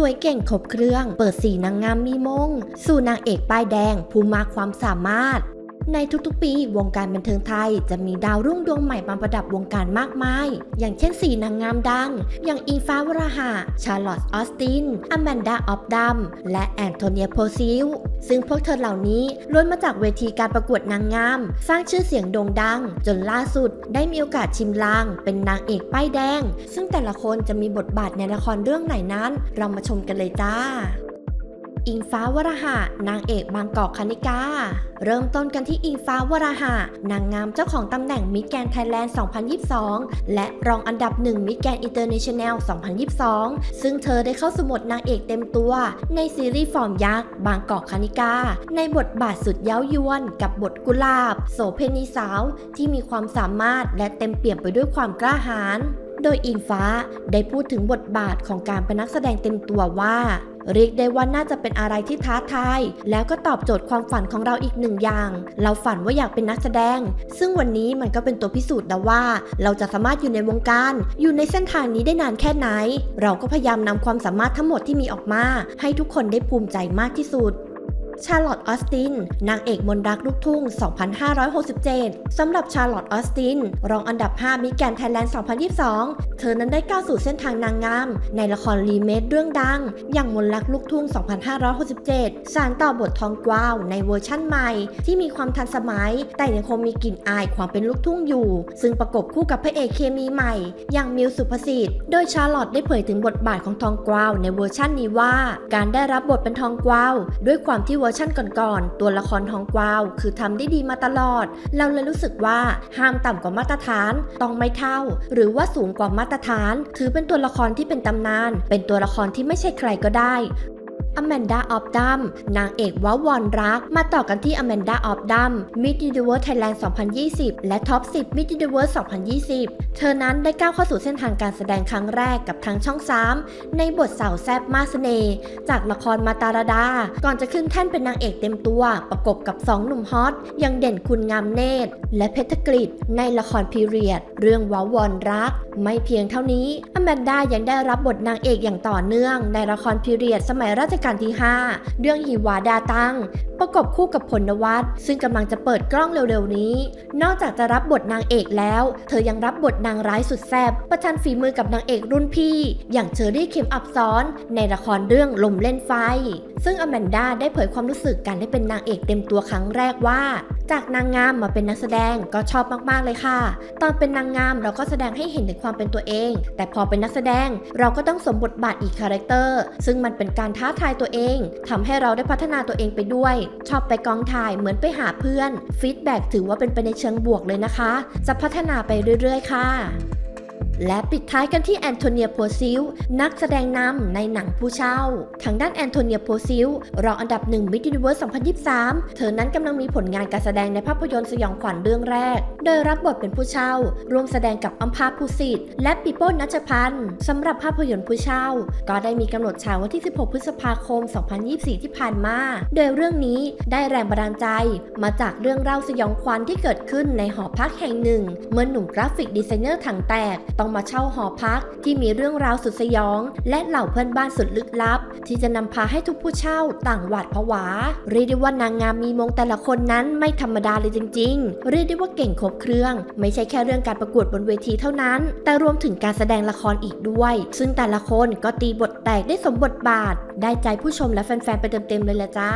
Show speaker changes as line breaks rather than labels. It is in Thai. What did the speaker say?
สวยเก่งครบเครื่อง เปิดสีนางงามมีมง สู่นางเอกป้ายแดง ผู้มากความสามารถ ในทุกๆ ปี วงการบันเทิงไทย จะมีดาวรุ่งดวงใหม่มาประดับวงการมากมาย อย่างเช่นสี่นางงามดัง อย่างอิงฟ้าวราหะ ชาร์ลอตต์ออสติน อแมนดา ออฟดัม และแอนโทเนีย โพซิล ซึ่งพวกเธอเหล่านี้ล้วนมาจากเวทีการประกวดนางงาม สร้างชื่อเสียงโด่งดัง จนล่าสุด ได้มีโอกาสชิมลาง เป็นนางเอกป้ายแดง ซึ่งแต่ละคนจะมีบทบาทในละครเรื่องไหนนั้น เรามาชมกันเลยจ้า อิงฟ้าวราหะ นางเอกบางกอกคณิกา เริ่มต้นกันที่อิงฟ้าวราหะ นางงามเจ้าของตำแหน่งมิ s แกนไทยแลนด์ 2022 และรองอันดับหนึ่งมิ s แกนอินเตอร์เนชั่นแนล 2022 ซึ่งเธอได้เข้าสมบทนางเอกเต็มตัว ในซีรีส์ฟอร์มยักษ์ บางกอกคณิกา ในบทบาทสุดเย้ายวน กับบทกุหลาบ โสเพณีสาว ที่มีความสามารถและเต็มเปี่ยมไปด้วยความกล้าหาญโดยอิงฟ้าได้พูดถึงบทบาทของการเป็นนักแสดงเต็มตัวว่า เรียกได้ว่าน่าจะเป็นอะไรที่ท้าทาย แล้วก็ตอบโจทย์ความฝันของเราอีกหนึ่งอย่าง เราฝันว่าอยากเป็นนักแสดง ซึ่งวันนี้มันก็เป็นตัวพิสูจน์แล้วว่า เราจะสามารถอยู่ในวงการ อยู่ในเส้นทางนี้ได้นานแค่ไหน เราก็พยายามนำความสามารถทั้งหมดที่มีออกมา ให้ทุกคนได้ภูมิใจมากที่สุด ชาร์ลอตต์ออสติน นางเอกมนรักลูกทุ่ง 2567 สำหรับชาร์ลอตต์ออสติน รองอันดับ 5 มิแกนไทยแลนด์ 2022 เธอนั้นได้ก้าวสู่เส้นทางนางงาม ในละครรีเมคเรื่องดัง อย่างมนรักลูกทุ่ง 2567 สารต่อบททองกวาว ในเวอร์ชั่นใหม่ ที่มีความทันสมัย แต่ยังคงมีกลิ่นอายความเป็นลูกทุ่งอยู่ ซึ่งประกบคู่กับพระเอกเคมีใหม่ อย่างมิวสุภสิทธิ์ โดยชาร์ลอตได้เผยถึงบทบาทของทองกวาวในเวอร์ชั่นนี้ว่า การได้รับบทเป็นทองกวาว ด้วยความที่เวอร์ชั่นก่อนๆ ตัวละครทองกวาว คือทำได้ดีมาตลอด เราเลยรู้สึกว่าห้ามต่ำกว่ามาตรฐาน ต้องไม่เท่า หรือว่าสูงกว่ามาตรฐาน ถือเป็นตัวละครที่เป็นตำนาน เป็นตัวละครที่ไม่ใช่ใครก็ได้ อแมนดาออฟดัมนางเอกว้าวอนรัก มาต่อกันที่อแมนดาออฟดัมมิด u ิ i เวิร์สไทยแลนด์2020 และท็อป 10 มิด u ิ i เวิร์ส2020 เธอนั้นได้ก้าวเข้าสู่เส้นทางการแสดงครั้งแรกกับทางช่อง 3 ในบทสาวแซบมาสเน่จากละครมาตาราดา ก่อนจะขึ้นแท่นเป็นนางเอกเต็มตัว ประกบกับ 2 หนุ่มฮอตย่างเด่นคุณงามเนตร และเพชรกฤษในละครพีเรียด เรื่องว้าวอนรัก ไม่เพียงเท่านี้อ แมนด้ายังได้รับบทนางเอกอย่างต่อเนื่อง ในละครพีเรียดสมัยรัชกาลที่ 5 เรื่องฮีวาดาตังประกบคู่กับผลนวัตซึ่งกำลังจะเปิดกล้องเร็วๆนี้ นอกจากจะรับบทนางเอกแล้ว เธอยังรับบทนางร้ายสุดแซ่บประชันฝีมือกับนางเอกรุ่นพี่ อย่างเชอรี่เข็มอับซ้อน ในละครเรื่องลมเล่นไฟ ซึ่งอแมนด้าได้เผยความรู้สึกการได้เป็นนางเอกเต็มตัวครั้งแรกว่า จากนางงามมาเป็นนักแสดงก็ชอบมากๆเลยค่ะ ตอนเป็นนางงามเราก็แสดงให้เห็นถึงความเป็นตัวเอง แต่พอเป็นนักแสดงเราก็ต้องสมบทบาทอีกคาแรคเตอร์ซึ่งมันเป็นการท้าทายตัวเองทำให้เราได้พัฒนาตัวเองไปด้วย ชอบไปกองถ่ายเหมือนไปหาเพื่อนฟีดแบ็กถือว่าเป็นไปในเชิงบวกเลยนะคะ จะพัฒนาไปเรื่อยๆ ค่ะ และปิดท้ายกันที่แอนโทเนียโพซิลนักแสดงนำในหนังผู้เช่า ทางด้านแอนโทเนียโพซิลรองอันดับหนึ่งมิ s ิ u ิเวิร์ส2023 เธอนั้นกำลังมีผลงานการแสดงในภาพยนตร์สยองขวัญเรื่องแรก โดยรับบทเป็นผู้เช่า ร่วมแสดงกับอัมพาภูสิทธิ์และปิโป้นัชพันธ์สำหรับภาพยนตร์ผู้เช่า ก็ได้มีกำหนดฉายวันที่ 16 พฤษภาคม 2024 ที่ผ่านมา โดยเรื่องนี้ได้แรงบันดาลใจ มาจากเรื่องเล่าสยองขวัญที่เกิดขึ้นในหอพักแห่งหนึ่ง เมื่อหนุ่มกราฟิกดีไซเนอร์ถังแตกต้องมาเช่าหอพักที่มีเรื่องราวสุดสยอง และเหล่าเพื่อนบ้านสุดลึกลับ ที่จะนำพาให้ทุกผู้เช่าต่างหวาดผวา เรียกได้ว่านางงามมีมงแต่ละคนนั้นไม่ธรรมดาเลยจริง ๆ เรียกได้ว่าเก่งครบเครื่อง ไม่ใช่แค่เรื่องการประกวดบนเวทีเท่านั้น แต่รวมถึงการแสดงละครอีกด้วย ซึ่งแต่ละคนก็ตีบทแตกได้สมบทบาท ได้ใจผู้ชมและแฟนๆไปเต็มๆเลยละจ้า